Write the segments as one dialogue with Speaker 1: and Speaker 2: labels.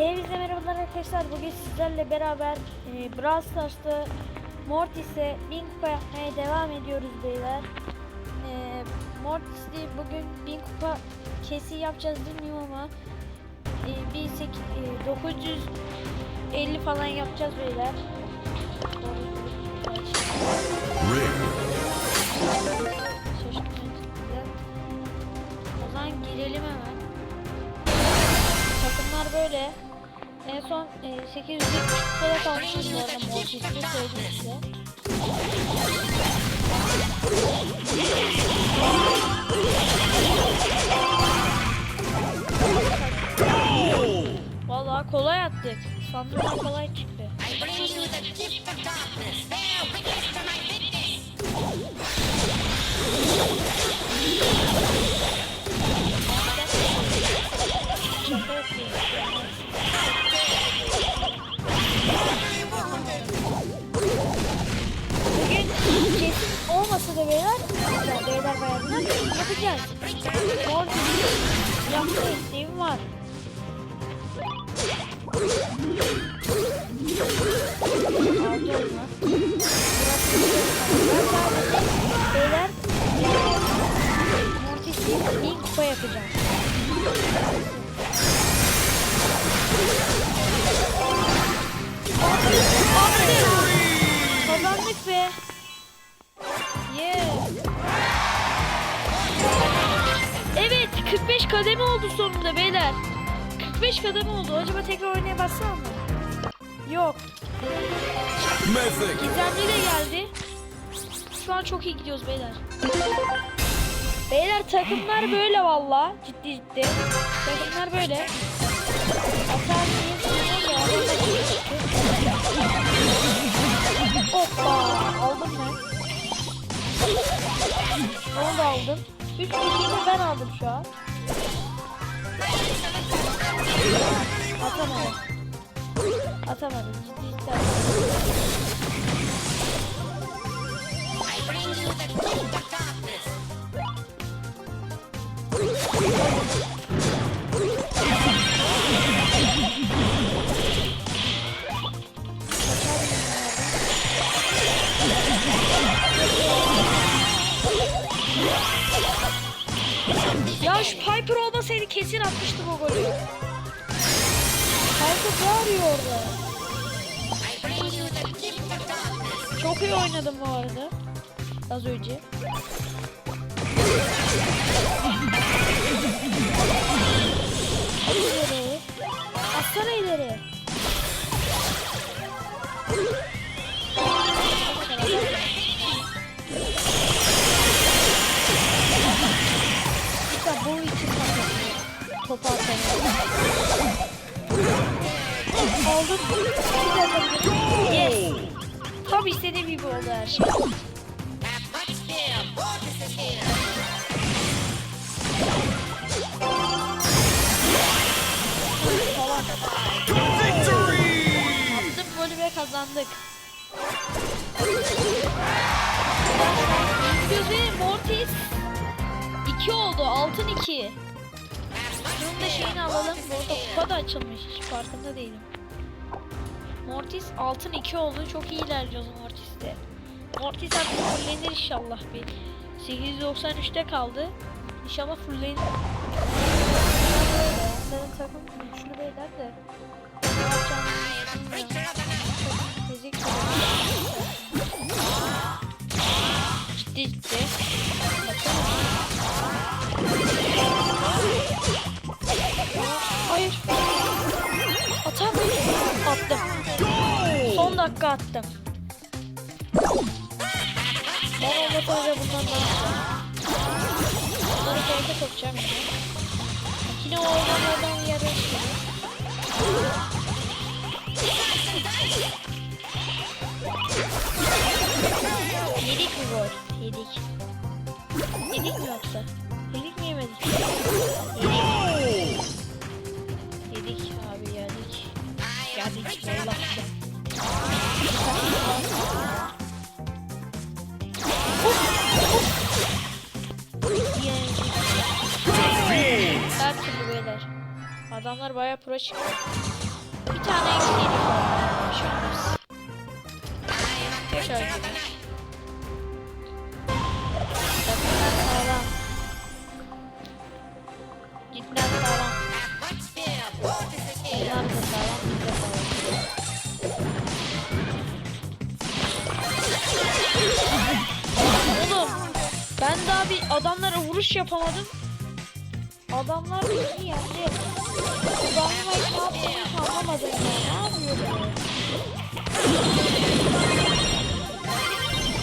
Speaker 1: Hepinize merhabalar arkadaşlar. Bugün sizlerle beraber e, Brawl Stars'ta Mortis'e bin kupa yapmaya devam ediyoruz beyler. E, Mortis'li bugün bin kupa kesi yapacağız bilmiyorum ama e, bir sek- e, 950 falan yapacağız beyler. Şaşırtmayın. O zaman girelim hemen. En son e, 800 kupada kalmışız bu arada Mortis'te söyleyeyim size. Vallahi kolay attık. Sandığımdan kolay çıktı.
Speaker 2: I bring
Speaker 1: yapacağız. Mortis'in yapma isteğim var. Alacağız mı? Ben sadece beyler Mortis'i kupa yapacağım. Oldu. Acaba tekrar oynaya bassam mı? Yok. Gizemli de geldi. Şu an çok iyi gidiyoruz beyler. Beyler takımlar böyle valla. Ciddi ciddi. Takımlar böyle. Hoppa. Aldım ben. Onu da aldım. Üst ikini ben aldım şu an. Atamadım. Atamadım. Ciddi ciddi. Ya şu Piper olmasaydı kesin atmıştım o golü. Piper ne arıyor orada? Çok iyi oynadım bu arada. Az önce. İleri. Atsana ileri. İstediğim gibi oldu kazandık. Gözü Mortis 2 oldu. Altın 2. Bunun da şeyini alalım. Bu arada kupa da açılmış. Hiç farkında değilim. Mortis altın 2 oldu. Çok iyi ilerliyoruz Mortis'te. Mortis artık fullenir inşallah bir. 893'te kaldı. İnşallah fullenir. Onların takım güçlü beyler de. Fizik Ciddi ciddi. Hayır. Atamıyorum. Attım. Dakika attım. Ben olmasa önce bundan daha Bunları kolta sokacağım yine. Makine oradan oradan yarı Yedik mi gol? Yedik. Yedik mi yoksa? Yedik mi yemedik? Adamlar bayağı pro çıktı. Bir tane eksiğini olmaz. Yaşar gibi. Takımlar sağlam. Cidden sağlam. Onlar ben daha bir adamlara vuruş yapamadım. Adamlar beni yendi. Adamlar ne yaptığını anlamadım ya. Ne yapıyor böyle?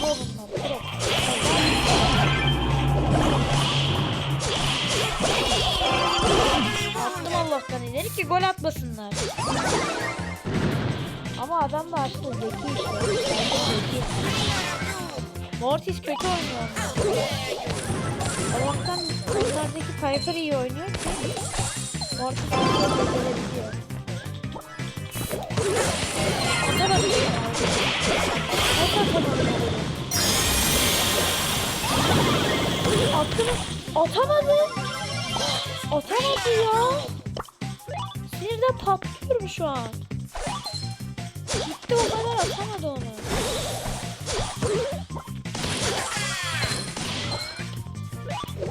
Speaker 1: Pro bunlar, pro. Attım Allah'tan ileri ki gol atmasınlar. Ama adam da açtı. Zeki işte. Zeki. Mortis kötü oynuyor. Allah'tan onlardaki Piper iyi oynuyor ki Nasıl atamadım? Attı mı? Atamadı. Atamadı ya. Sinirden patlıyorum şu an. Gitti o kadar atamadı onu.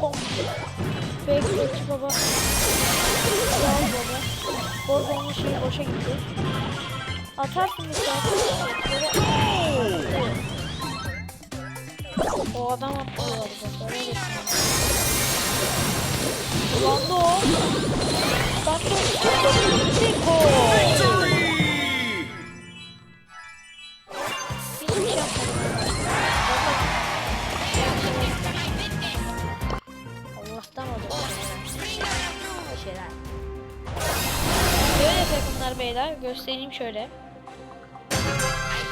Speaker 1: Bom. Bekleyici baba. Ol baba. Bozonun şeyi boşa gitti. Atarsın bir. O adam atlıyor orada. Böyle. Ulan da o. Bak o. Gol.
Speaker 3: Victory!
Speaker 1: Göstereyim şöyle.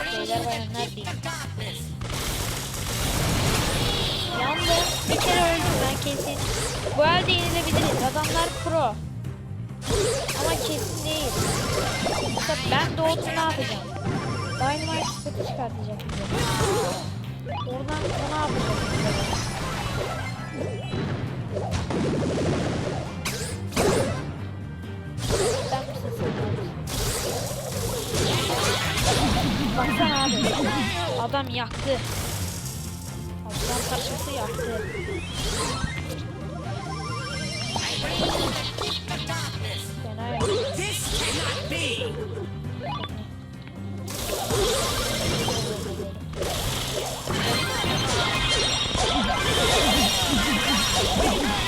Speaker 1: Beyler bayanlar değil. Yandım. Bir kere öldüm ben kesin. Bu elde yenilebiliriz. Adamlar pro. Ama kesin değil. Mesela ben doğdum ne yapacağım? Dynamite sıkıntı çıkartacak bize. Oradan ne yapacak Baksana. Adam yaktı. Adam taşısı yaktı. Yaktı.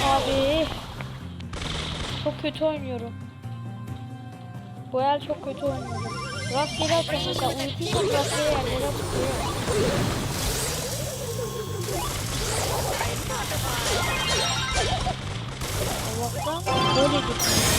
Speaker 1: Abi. Çok kötü oynuyorum. Bu el çok kötü oynuyorum. 드랍기를 할 테니까 우리 피서 드랍기를 내려주고요. 먹까 머리 붙이는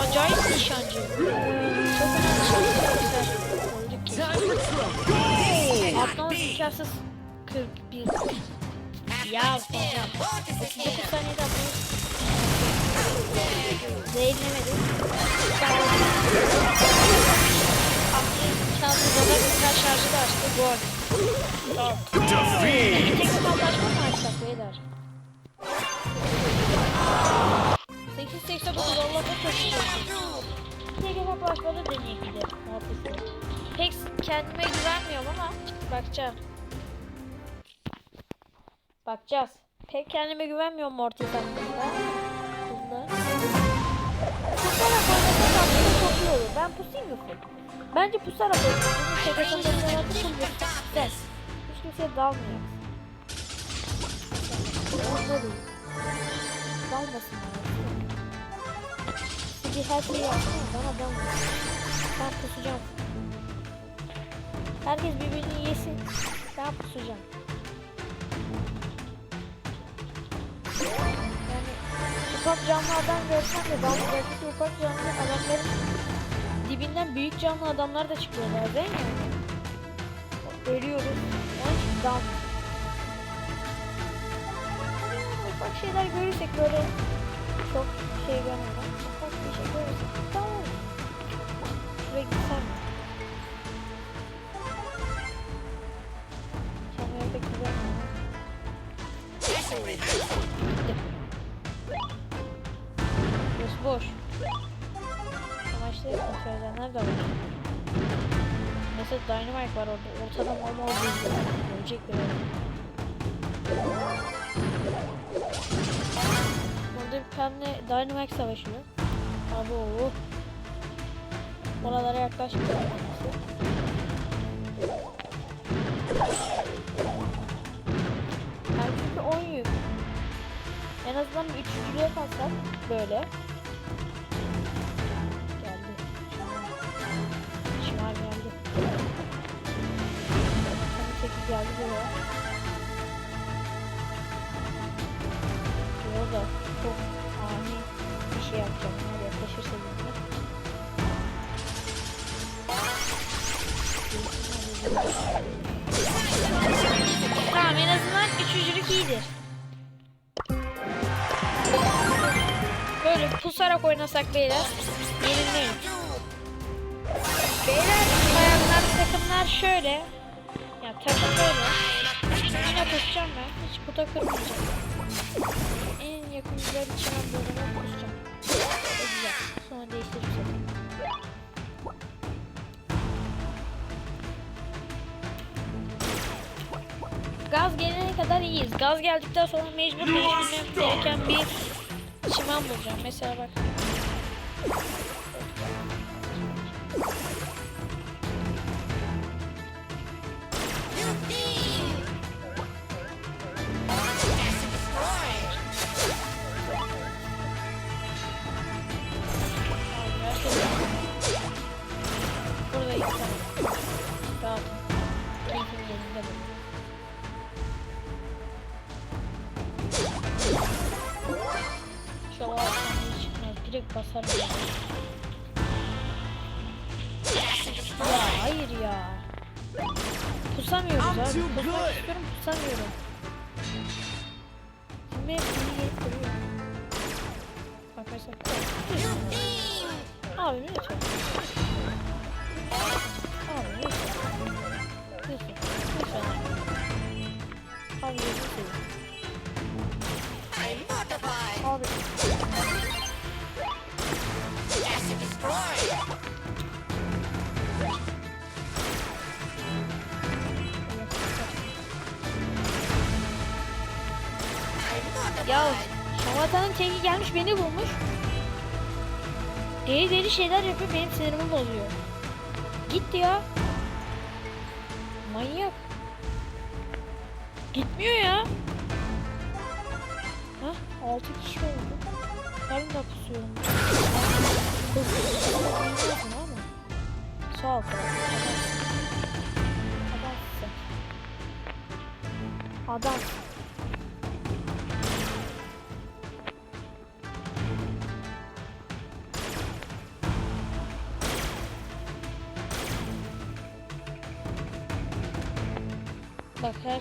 Speaker 1: acayip nişancı. Çok önemli. Öldük ki. Atlaması imkansız 41. Ya hocam. 39 saniyede atlamış. Zehirlemedim. Şanslı kadar güzel şarjı da açtı. Gol. Tamam.
Speaker 3: Defeat!
Speaker 1: Bir tek hesaplaşma mı açsak beyler? 889 Allah'a. Bir tek hesaplaşmada deneyek bir de. Muhabbeti. Pek kendime güvenmiyorum ama bakacağım. Bakacağız. Pek kendime güvenmiyorum Mortis hakkında. Bunda. Pusarak oynasak aslında çok. Ben pusayım mı full? Bence pusarak oynayalım. Tek atımlarından full bir güzel. Hiç kimseye dalmıyor. Orada değil. Sizi her şeyi yapsın bana dalmasın. Ben pusacağım. Herkes birbirini yesin. Ben pusacağım. Yani ufak canlılardan görsem de buradaki ufak canlı adamların dibinden büyük canlı adamlar da çıkıyor bazen ya. Ölüyoruz. Onun için dam. Ufak şeyler görürsek böyle çok şey görmeden Dynamite var orada. Ortada mal mal geziyor. Ölecek bir. Burada bir tane Dynamite savaşıyor. Abi o. Oralara yaklaşmıyor. Yani çünkü 10 yük. En azından bir üçüncülüğe kalsak böyle. Tamam en azından üçüncülük iyidir. Böyle pusarak oynasak beyler yenilmeyiz. Beyler bayanlar takımlar şöyle. Ya takım böyle. Yine pusacağım ben. Hiç puta kırmayacağım. En yakın güzel için bölüme pusacağım. Güzel. Sonra değiştirip satayım. Gaz gelene kadar iyiyiz. Gaz geldikten sonra mecbur değiştirmem gereken bir çimen bulacağım. Mesela bak. Direkt basarım. ya. Hayır ya. Pusamıyoruz
Speaker 3: I'm
Speaker 1: abi.
Speaker 3: good.
Speaker 1: istiyorum pusamıyorum. Şimdi hepsini gelip duruyor. Bak mesela. Abi lütfen. Abi lütfen. Lütfen. Lütfen. Abi Ya şamatanın teki gelmiş beni bulmuş. Deli deli şeyler yapıyor benim sinirimi bozuyor. Git ya. Manyak. Gitmiyor ya. Hah 6 kişi oldu. Ben de pusuyorum. Sağ ol. Adamsın. Adamsın.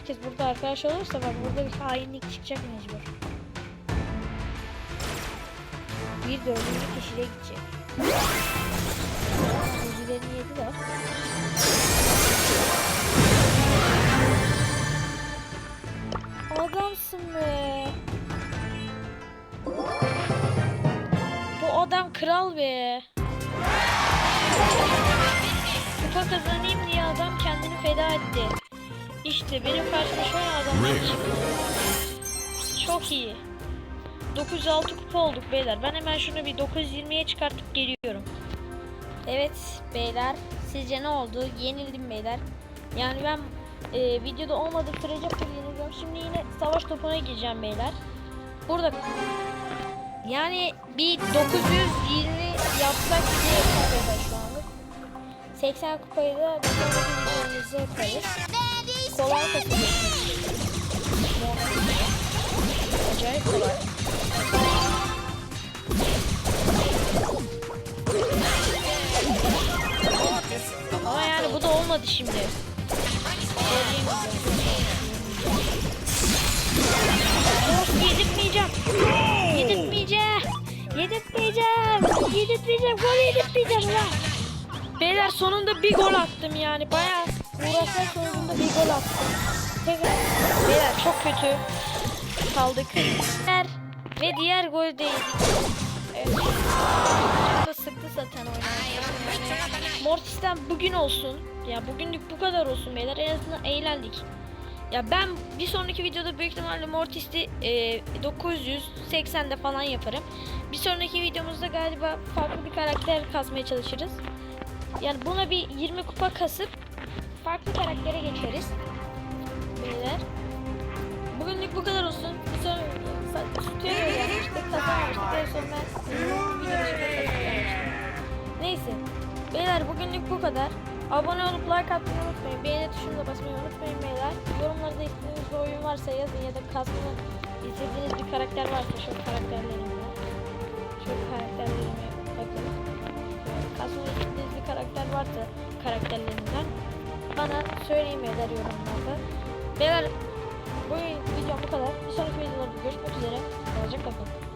Speaker 1: Herkes burada arkadaş olursa bak burada bir hainlik çıkacak mecbur. Bir dördüncü kişiyle gidecek. Bilgilerini yediler. Adamsın be. Bu adam kral be. Kupa kazanayım diye adam kendini feda etti. İşte benim karşıma şöyle adamlar
Speaker 3: Rick.
Speaker 1: çıktı. Çok iyi. 906 kupa olduk beyler. Ben hemen şunu bir 920'ye çıkartıp geliyorum. Evet beyler. Sizce ne oldu? Yenildim beyler. Yani ben e, videoda olmadığı sürece yenileceğim. Şimdi yine savaş topuna gireceğim beyler. Burada yani bir 920 yapsak diye yapıyorlar şu anlık. 80 kupayı da bir sonraki videomuzda yaparız. Kolay kasılıyor. Acayip kolay. olmadı şimdi. Of yedirtmeyeceğim. Yedirtmeyeceğim. Yedirtmeyeceğim. Yedirtmeyeceğim. Gol yedirtmeyeceğim lan. Beyler sonunda bir gol attım yani. Bayağı uğraşlar sonunda bir gol attım. Beyler çok kötü kaldık. Diğer ve diğer gol değildi. Evet. Çok da sıktı zaten oynarken. Mortis'ten bugün olsun. Ya bugünlük bu kadar olsun beyler. En azından eğlendik. Ya ben bir sonraki videoda büyük ihtimalle Mortis'i e, 980'de falan yaparım. Bir sonraki videomuzda galiba farklı bir karakter kasmaya çalışırız. Yani buna bir 20 kupa kasıp farklı karaktere geçeriz. Beyler. Bugünlük bu kadar olsun. Bir sonraki stüdyoya gelmiştik, kazanmıştık. En son ben. Neyse. Beyler bugünlük bu kadar. Abone olup like atmayı unutmayın. Beğeni tuşuna basmayı unutmayın beyler. Yorumlarda istediğiniz bir oyun varsa yazın ya da kasmanı istediğiniz bir karakter varsa şu karakterlerimden. Şu karakterlerime bakın. Kasmanı istediğiniz bir karakter varsa karakterlerimden bana söyleyin beyler yorumlarda. Beyler bu video bu kadar. Bir sonraki videolarda görüşmek üzere. Sağlıcakla kalın.